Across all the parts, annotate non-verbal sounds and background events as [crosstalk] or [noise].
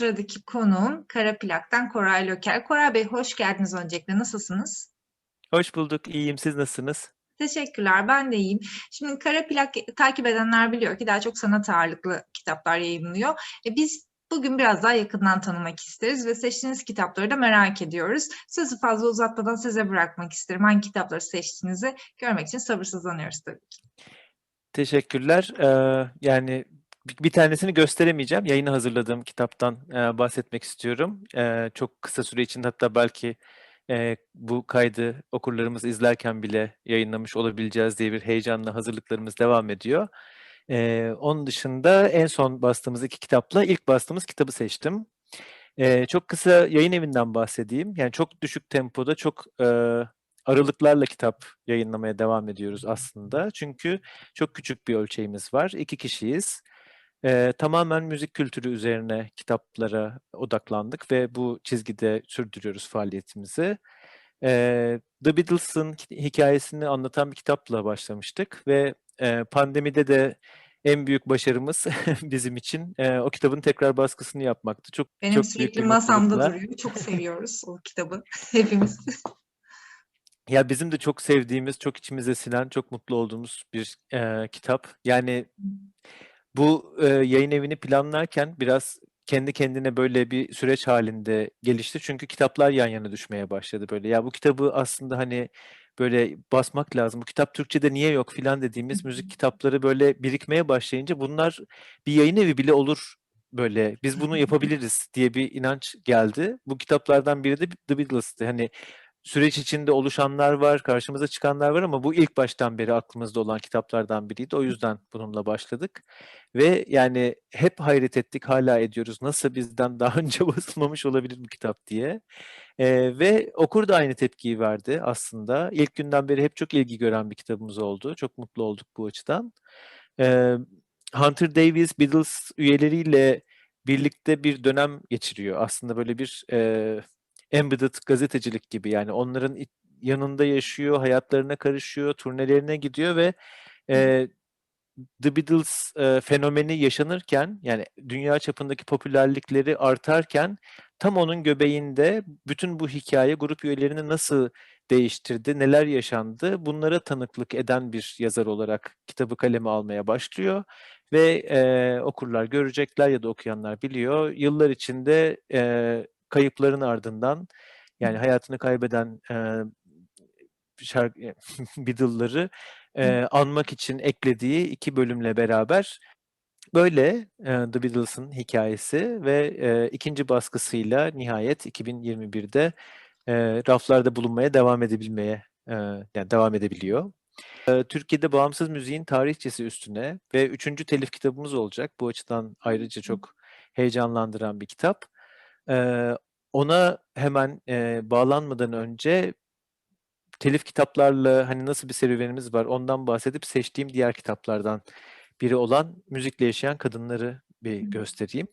Sıradaki konuğum Kara Plak'tan Koray Löker. Koray Bey hoş geldiniz öncelikle. Nasılsınız? Hoş bulduk. İyiyim. Siz nasılsınız? Teşekkürler. Ben de iyiyim. Şimdi Kara Plak takip edenler biliyor ki daha çok sanat ağırlıklı kitaplar yayınlıyor. E biz bugün biraz daha yakından tanımak isteriz ve seçtiğiniz kitapları da merak ediyoruz. Sözü fazla uzatmadan size bırakmak isterim. Hangi kitapları seçtiğinizi görmek için sabırsızlanıyoruz tabii ki. Teşekkürler. Ee, yani bir tanesini gösteremeyeceğim. Yayını hazırladığım kitaptan e, bahsetmek istiyorum. E, çok kısa süre içinde hatta belki e, bu kaydı okurlarımız izlerken bile yayınlamış olabileceğiz diye bir heyecanla hazırlıklarımız devam ediyor. E, onun dışında en son bastığımız iki kitapla ilk bastığımız kitabı seçtim. E, çok kısa yayın evinden bahsedeyim. Yani çok düşük tempoda çok e, aralıklarla kitap yayınlamaya devam ediyoruz aslında. Çünkü çok küçük bir ölçeğimiz var. İki kişiyiz. Ee, tamamen müzik kültürü üzerine kitaplara odaklandık ve bu çizgide sürdürüyoruz faaliyetimizi. Ee, The Beatles'ın hikayesini anlatan bir kitapla başlamıştık ve e, pandemide de en büyük başarımız [laughs] bizim için e, o kitabın tekrar baskısını yapmaktı. Çok Benim çok büyük sürekli bir masamda mutlulukla. duruyor. Çok seviyoruz o kitabı [laughs] hepimiz. [laughs] Ya bizim de çok sevdiğimiz, çok içimize sinen, çok mutlu olduğumuz bir e, kitap. Yani bu e, yayın evini planlarken biraz kendi kendine böyle bir süreç halinde gelişti. Çünkü kitaplar yan yana düşmeye başladı böyle. Ya bu kitabı aslında hani böyle basmak lazım. Bu kitap Türkçe'de niye yok filan dediğimiz müzik kitapları böyle birikmeye başlayınca bunlar bir yayın evi bile olur böyle. Biz bunu yapabiliriz diye bir inanç geldi. Bu kitaplardan biri de The Beatles'tı. Hani süreç içinde oluşanlar var, karşımıza çıkanlar var ama bu ilk baştan beri aklımızda olan kitaplardan biriydi. O yüzden bununla başladık. Ve yani hep hayret ettik, hala ediyoruz. Nasıl bizden daha [laughs] önce basılmamış olabilir bu kitap diye. Ee, ve okur da aynı tepkiyi verdi aslında. İlk günden beri hep çok ilgi gören bir kitabımız oldu. Çok mutlu olduk bu açıdan. Ee, Hunter Davies, Beatles üyeleriyle birlikte bir dönem geçiriyor. Aslında böyle bir e, embedded gazetecilik gibi yani onların yanında yaşıyor, hayatlarına karışıyor, turnelerine gidiyor ve e, The Beatles e, fenomeni yaşanırken yani dünya çapındaki popülerlikleri artarken tam onun göbeğinde bütün bu hikaye grup üyelerini nasıl değiştirdi, neler yaşandı bunlara tanıklık eden bir yazar olarak kitabı kaleme almaya başlıyor ve e, okurlar görecekler ya da okuyanlar biliyor. Yıllar içinde e, kayıpların ardından yani hayatını kaybeden e, şarkı [laughs] Beatles'ları e, anmak için eklediği iki bölümle beraber böyle e, The Beatles'ın hikayesi ve e, ikinci baskısıyla nihayet 2021'de e, raflarda bulunmaya devam edebilmeye e, yani devam edebiliyor. E, Türkiye'de bağımsız müziğin tarihçesi üstüne ve üçüncü telif kitabımız olacak. Bu açıdan ayrıca çok heyecanlandıran bir kitap. Ona hemen e, bağlanmadan önce telif kitaplarla hani nasıl bir serüvenimiz var ondan bahsedip seçtiğim diğer kitaplardan biri olan Müzikle Yaşayan Kadınları bir göstereyim.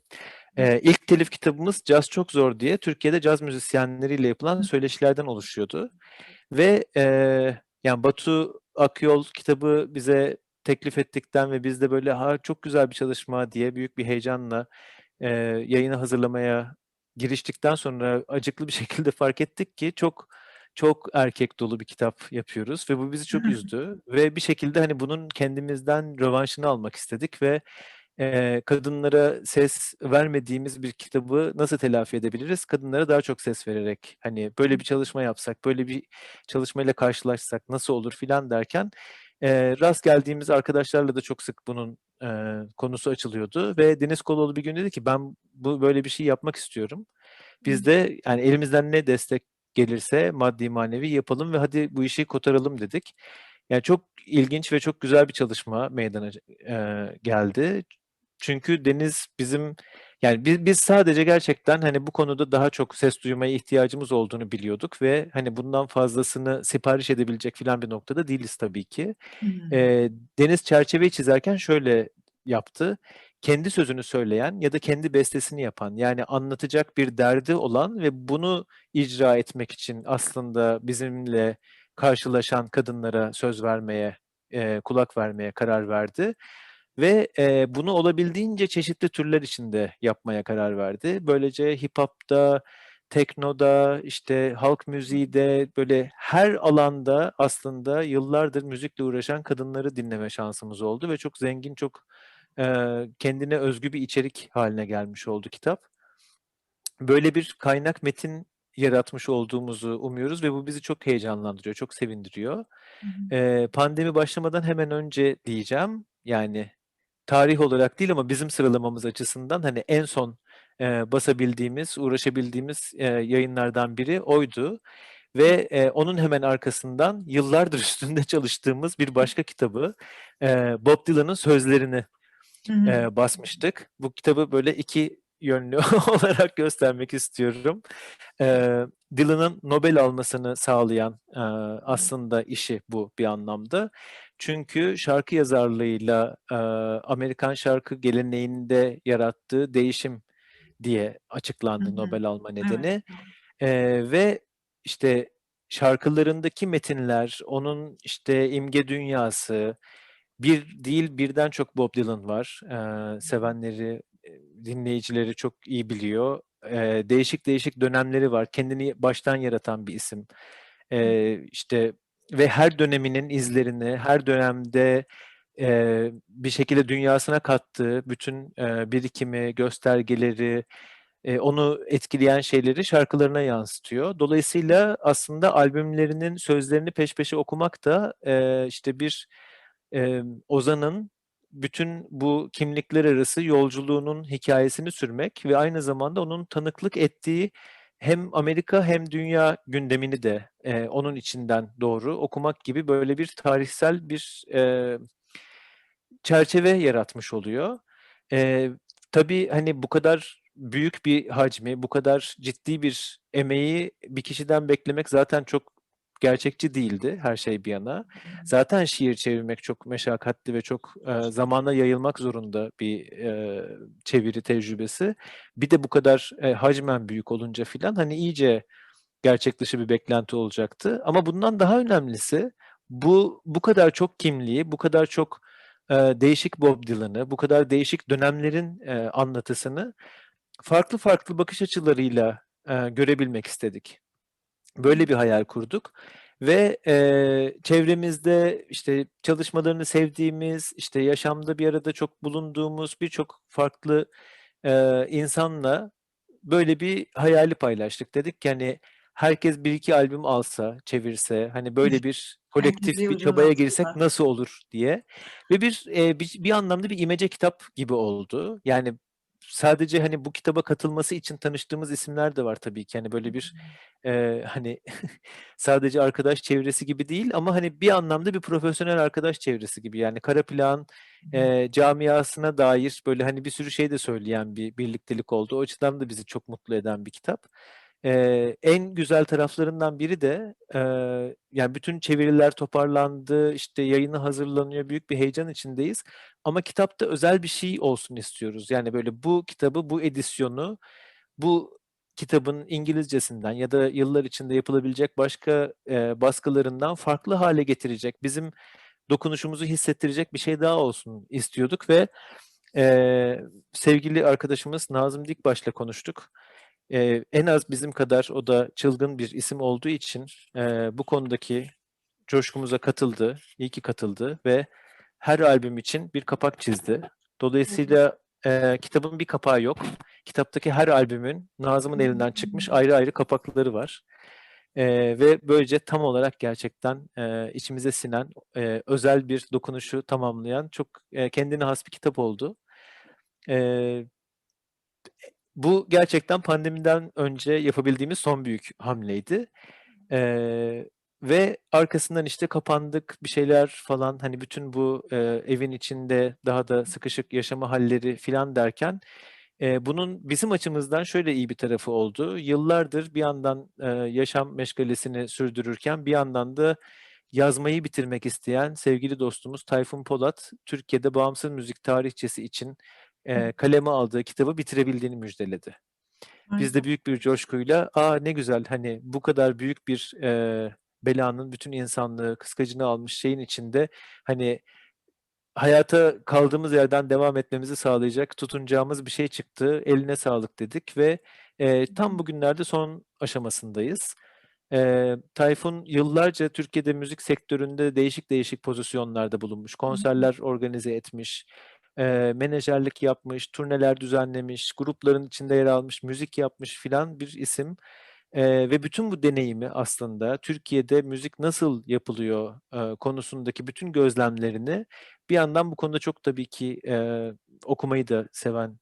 Ee, ilk telif kitabımız Caz Çok Zor diye Türkiye'de caz müzisyenleriyle yapılan söyleşilerden oluşuyordu. Ve e, yani Batu Akyol kitabı bize teklif ettikten ve biz de böyle ha çok güzel bir çalışma diye büyük bir heyecanla e, yayını hazırlamaya giriştikten sonra acıklı bir [laughs] şekilde fark ettik ki çok çok erkek dolu bir kitap yapıyoruz ve bu bizi çok üzdü ve bir şekilde hani bunun kendimizden rövanşını almak istedik ve eee, kadınlara ses vermediğimiz bir kitabı nasıl telafi edebiliriz? Kadınlara daha çok ses vererek hani böyle bir çalışma yapsak, böyle bir çalışmayla karşılaşsak nasıl olur filan derken eee, rast geldiğimiz arkadaşlarla da çok sık bunun eee, konusu açılıyordu ve Deniz Koloğlu bir gün dedi ki ben bu böyle bir şey yapmak istiyorum. Biz de yani elimizden ne destek gelirse maddi manevi yapalım ve hadi bu işi kotaralım dedik. Yani çok ilginç ve çok güzel bir çalışma meydana eee, geldi. Çünkü Deniz bizim yani biz, biz sadece gerçekten hani bu konuda daha çok ses duymaya ihtiyacımız olduğunu biliyorduk ve hani bundan fazlasını sipariş edebilecek filan bir noktada değiliz tabii ki. Hmm. Eee, Deniz çerçeveyi çizerken şöyle yaptı. Kendi sözünü söyleyen ya da kendi bestesini yapan yani anlatacak bir derdi olan ve bunu icra etmek için aslında bizimle karşılaşan kadınlara söz vermeye, eee, kulak vermeye karar verdi. Ve, eee, bunu olabildiğince çeşitli türler içinde yapmaya karar verdi. Böylece hip hop'ta, teknoda, işte, halk müziği böyle her alanda aslında yıllardır müzikle uğraşan kadınları dinleme şansımız oldu ve çok zengin, çok, eee, kendine özgü bir içerik hâline gelmiş oldu kitap. Böyle bir kaynak metin yaratmış olduğumuzu umuyoruz ve bu bizi çok heyecanlandırıyor, çok sevindiriyor. Hı hı. Eee, pandemi başlamadan hemen önce diyeceğim, yani tarih olarak değil ama bizim sıralamamız açısından, hani, en son, eee, basabildiğimiz, uğraşabildiğimiz, eee, yayınlardan biri oydu ve, eee, onun hemen arkasından yıllardır [laughs] üstünde çalıştığımız bir başka kitabı, eee, Bob Dylan'ın sözlerini, Hı hı. eee, basmıştık. Bu kitabı böyle 2 yönlü [laughs] olarak göstermek istiyorum. Eee, Dylan'ın Nobel almasını sağlayan, eee, aslında işi bu bir anlamda. Çünkü şarkı yazarlığıyla, eee, Amerikan şarkı geleneğinde yarattığı değişim diye açıklandı hı. Nobel alma Evet, nedeni. doğru. Eee, ve, işte, şarkılarındaki metinler, onun, işte, imge dünyası, bir değil birden çok Bob Dylan var. Eee, sevenleri, dinleyicileri çok iyi biliyor. Eee, değişik değişik dönemleri var. Kendini baştan yaratan bir isim. Eee, işte, ve her döneminin izlerini, her dönemde, eee, bir şekilde dünyasına kattığı bütün, eee, birikimi, göstergeleri, eee, onu etkileyen şeyleri şarkılarına yansıtıyor. Dolayısıyla aslında albümlerinin sözlerini peş peşe okumak da, eee, işte, bir, emm, ozanın bütün bu kimlikler arası yolculuğunun hikâyesini sürmek ve aynı zamanda onun tanıklık ettiği hem Amerika hem dünya gündemini de, eee, onun içinden doğru okumak gibi böyle bir tarihsel bir, eee, çerçeve yaratmış oluyor. Eee, tabii, hani, bu kadar büyük bir hacmi, bu kadar ciddi bir emeği bir kişiden beklemek zaten çok gerçekçi değildi her şey bir yana. Zaten şiir çevirmek çok meşakkatli ve çok, eee, zamana yayılmak zorunda bir, eee, çeviri tecrübesi. Bir de bu kadar, eee, hacmen büyük olunca filan, hani, iyice gerçek dışı bir beklenti olacaktı ama bundan daha önemlisi bu bu kadar çok kimliği, bu kadar çok, eee, değişik Bob Dylan'ı, bu kadar değişik dönemlerin, eee, anlatısını farklı farklı bakış açılarıyla, eee, görebilmek istedik. Böyle bir hayal kurduk ve, eee, çevremizde, işte, çalışmalarını sevdiğimiz, işte, yaşamda bir arada çok bulunduğumuz birçok farklı, eee, insanla böyle bir hayali paylaştık. Dedik ki, hani, herkes 1-2 albüm alsa, çevirse, hani, böyle bir kolektif bir çabaya girsek nasıl olur diye ve bir, eee, bir bir anlamda bir imece kitap gibi oldu. Yani sadece, hani, bu kitaba katılması için tanıştığımız isimler de var tabii ki. Hani, böyle bir, eee, hani, [laughs] sadece arkadaş çevresi gibi değil ama, hani, bir anlamda bir profesyonel arkadaş çevresi gibi. Yani Kara Plak'ın, eee, camiasına dair böyle, hani, bir sürü şey de söyleyen bir birliktelik oldu. O açıdan da bizi çok mutlu eden bir kitap. Eee, en güzel taraflarından biri de, eee, yani, bütün çeviriler toparlandı, işte, yayını hazırlanıyor, büyük bir heyecan içindeyiz ama kitapta özel bir şey olsun istiyoruz. Yani, böyle, bu kitabı, bu edisyonu, bu kitabın İngilizcesinden ya da yıllar içinde yapılabilecek başka, eee, baskılarından farklı hâle getirecek, bizim dokunuşumuzu hissettirecek bir şey daha olsun istiyorduk ve, eee, sevgili arkadaşımız Nazım Dikbaş'la konuştuk. Eee, en az bizim kadar o da çılgın bir isim olduğu için, eee, bu konudaki coşkumuza katıldı. İyi ki katıldı ve her albüm için bir kapak çizdi. Dolayısıyla, eee, kitabın bir kapağı yok. Kitaptaki her albümün Nazım'ın elinden çıkmış ayrı ayrı kapakları var. Eee, ve böylece tam olarak gerçekten, eee, içimize sinen, eee, özel bir dokunuşu tamamlayan çok, eee, kendine has bir kitap oldu. Eee, bu gerçekten pandemiden önce yapabildiğimiz son büyük hamleydi. Eee, ve arkasından, işte, kapandık, bir şeyler falan, hani, bütün bu, eee, evin içinde daha da sıkışık yaşama hâlleri filan derken, eee, bunun bizim açımızdan şöyle iyi bir tarafı oldu. Yıllardır bir yandan, eee, yaşam meşgalesini sürdürürken bir yandan da yazmayı bitirmek isteyen sevgili dostumuz Tayfun Polat, Türkiye'de bağımsız müzik tarihçesi için, eee, kaleme aldığı kitabı bitirebildiğini müjdeledi. Biz de büyük bir coşkuyla, "A, ne güzel, hani, bu kadar büyük bir, eee, belanın bütün insanlığı kıskacını almış şeyin içinde, hani, hayata kaldığımız yerden devam etmemizi sağlayacak tutunacağımız bir şey çıktı. Eline sağlık dedik ve eee, tam bugünlerde son aşamasındayız. Eee, Tayfun yıllarca Türkiye'de müzik sektöründe değişik değişik pozisyonlarda bulunmuş. Konserler organize etmiş, eee, menajerlik yapmış, turneler düzenlemiş, grupların içinde yer almış, müzik yapmış filan bir isim. Eee, ve bütün bu deneyimi aslında Türkiye'de müzik nasıl yapılıyor, eee, konusundaki bütün gözlemlerini bir yandan bu konuda çok tabii ki, eee, okumayı da seven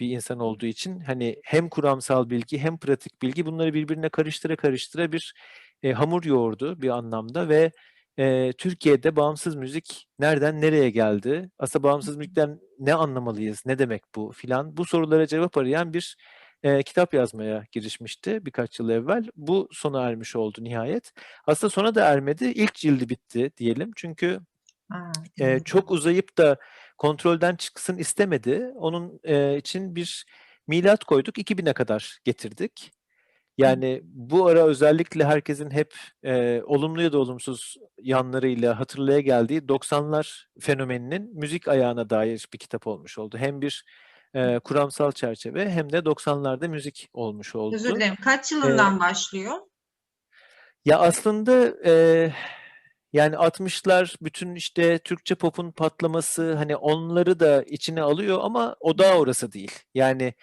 bir insan olduğu için hani hem kuramsal bilgi hem pratik bilgi bunları birbirine karıştıra karıştıra bir, eee, hamur yoğurdu bir anlamda ve, eee, Türkiye'de bağımsız müzik nereden nereye geldi? Aslında bağımsız müzikten ne anlamalıyız? Ne demek bu filan? Bu sorulara cevap arayan bir, eee, kitap yazmaya girişmişti birkaç yıl evvel. Bu sona ermiş oldu nihayet. Aslında sona da ermedi. İlk cildi bitti diyelim. Çünkü A! eee, Anladım. çok uzayıp da kontrolden çıksın istemedi. Onun, eee, için bir milat koyduk. 2000'e kadar getirdik. Yani bu ara özellikle herkesin hep, eee, olumlu ya da olumsuz yanlarıyla hatırlaya geldiği 90'lar fenomeninin müzik ayağına dair bir kitap olmuş oldu. Hem bir, eee, kuramsal çerçeve hem de 90'larda müzik olmuş Özür oldu. dilerim. Kaç Eee yılından başlıyor? Ya, aslında, eee, yani 60'lar bütün, işte, Türkçe pop'un patlaması, hani, onları da içine alıyor ama odağı orası değil. Yani,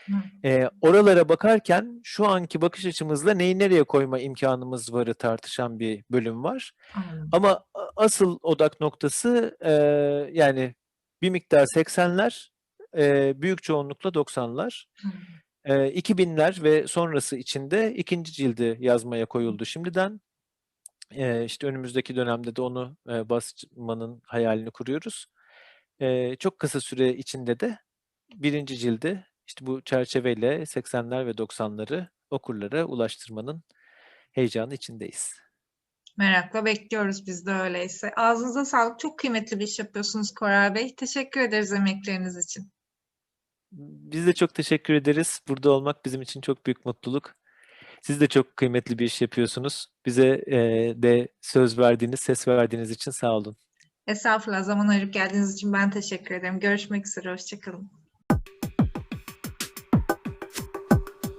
eee, oralara bakarken şu anki bakış açımızla neyi nereye koyma imkânımız varı tartışan bir bölüm var. Anladım. Ama asıl odak noktası, eee, yani bir miktar 80'ler, eee, büyük çoğunlukla 90'lar. Hımm. Eee, 2000'ler ve sonrası için de 2. cildi yazmaya koyuldu şimdiden. Eee, işte, önümüzdeki dönemde de onu, eee, basmanın hayalini kuruyoruz. Eee, çok kısa süre içinde de 1. cildi, işte, bu çerçeveyle 80'ler ve 90'ları okurlara ulaştırmanın heyecanı içindeyiz. Merakla bekliyoruz biz de öyleyse. Ağzınıza sağlık. Çok kıymetli bir iş yapıyorsunuz Koray Bey. Teşekkür ederiz emekleriniz için. Biz de çok teşekkür ederiz. Burada olmak bizim için çok büyük mutluluk. Siz de çok kıymetli bir iş yapıyorsunuz. Bize, eee, de söz verdiğiniz, ses verdiğiniz için sağ olun. Estağfurullah. Zaman ayırıp geldiğiniz için ben teşekkür ederim. Görüşmek üzere. Hoşça kalın.